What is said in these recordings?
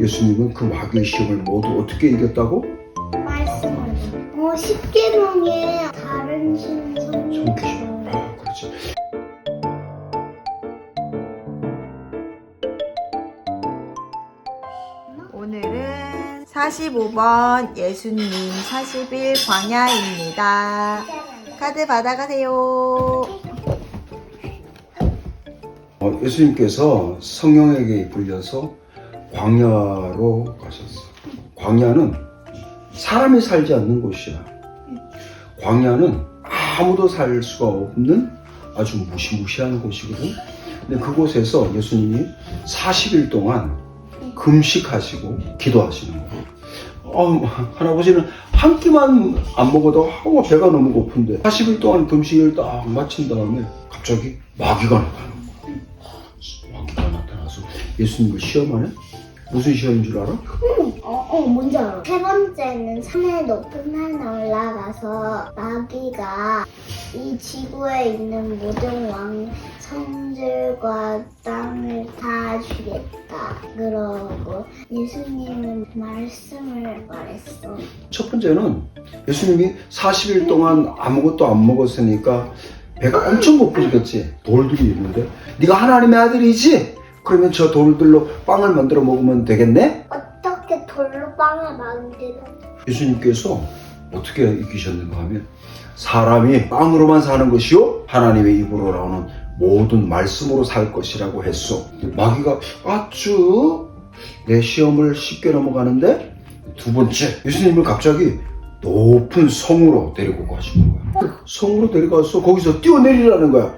예수님은 그 마귀의 시험을 모두 어떻게 이겼다고? 말씀을. 어, 십계명에 다른 신 성경. 성기심. 아, 그렇지. 오늘은 45번 예수님 40일 광야입니다. 카드 받아가세요. 어, 예수님께서 성령에게 이끌려서 광야로 가셨어. 광야는 사람이 살지 않는 곳이야. 광야는 아무도 살 수가 없는 아주 무시무시한 곳이거든. 근데 그곳에서 예수님이 40일 동안 금식하시고 기도하시는 거예요. 어, 할아버지는 한 끼만 안 먹어도 하고 배가 너무 고픈데 40일 동안 금식을 딱 마친 다음에 갑자기 마귀가 나타나는 거야. 마귀가 나타나서 예수님을 시험하네? 무슨 시험인 줄 알아? 어, 어, 뭔지 알아. 세 번째는 산에 높은 산에 올라가서 마귀가 이 지구에 있는 모든 왕 성들과 땅을 다 주겠다. 그러고 예수님은 말씀을 말했어. 첫 번째는 예수님이 40일 동안 아무것도 안 먹었으니까 배가 엄청 고프겠지. 돌들이 있는데 네가 하나님의 아들이지? 그러면 저 돌들로 빵을 만들어 먹으면 되겠네? 어떻게 돌로 빵을 만들어? 예수님께서 어떻게 이기셨는가 하면 사람이 빵으로만 사는 것이요 하나님의 입으로 나오는 모든 말씀으로 살 것이라고 했어. 마귀가 아주 내 시험을 쉽게 넘어가는데 두 번째 예수님을 갑자기 높은 성으로 데리고 가시는 거야. 성으로 데려가서 거기서 뛰어내리라는 거야.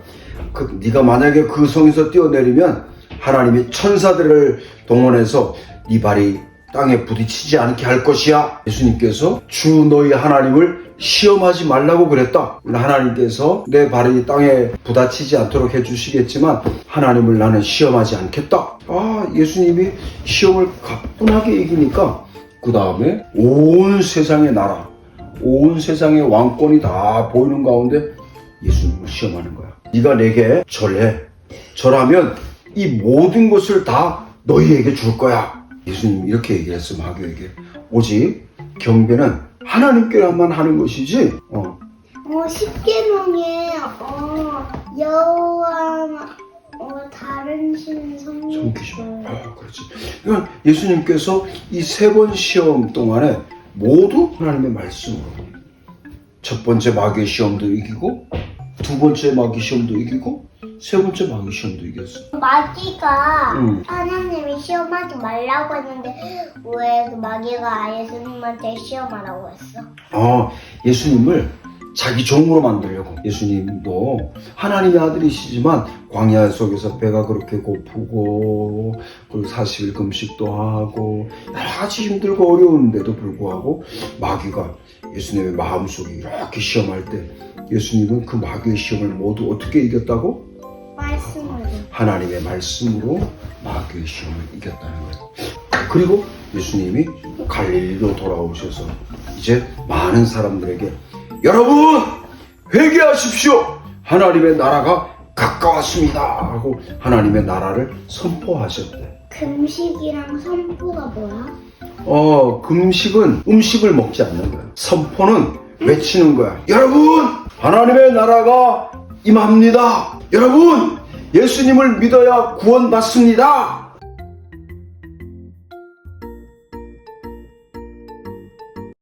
그 네가 만약에 그 성에서 뛰어내리면 하나님이 천사들을 동원해서 네 발이 땅에 부딪히지 않게 할 것이야. 예수님께서 주 너희 하나님을 시험하지 말라고 그랬다. 하나님께서 내 발이 땅에 부딪히지 않도록 해주시겠지만 하나님을 나는 시험하지 않겠다. 아, 예수님이 시험을 가뿐하게 이기니까 그 다음에 온 세상의 나라, 온 세상의 왕권이 다 보이는 가운데 예수님을 시험하는 거야. 네가 내게 절해. 절하면 이 모든 것을 다 너희에게 줄 거야. 예수님 이렇게 얘기했어 마귀에게. 오직 경배는 하나님께만 하는 것이지. 어, 어, 십계명에 어, 여호와 어, 다른 신. 성기심. 아, 그렇지. 그러니까 예수님께서 이 세 번 시험 동안에 모두 하나님의 말씀으로 첫 번째 마귀의 시험도 이기고 두 번째 마귀 시험도 이기고 세 번째 마귀 시험도 이겼어. 마귀가 응. 하나님이 시험하지 말라고 했는데 왜그 마귀가 예수님한테 시험하라고 했어? 어, 예수님을 자기 종으로 만들려고. 예수님도 하나님의 아들이시지만 광야 속에서 배가 그렇게 고프고 그리고 40일 금식도 하고 여러 가지 힘들고 어려운데도 불구하고 마귀가 예수님의 마음속에 이렇게 시험할 때 예수님은 그 마귀의 시험을 모두 어떻게 이겼다고? 하나님의 말씀으로 마귀의 시험을 이겼다는 거예요. 그리고 예수님이 갈릴리로 돌아오셔서 이제 많은 사람들에게 여러분 회개하십시오. 하나님의 나라가 가까웠습니다. 하고 하나님의 나라를 선포하셨대. 금식이랑 선포가 뭐야? 어, 금식은 음식을 먹지 않는 거야. 선포는 외치는 거야. 여러분, 하나님의 나라가 임합니다. 여러분, 예수님을 믿어야 구원받습니다.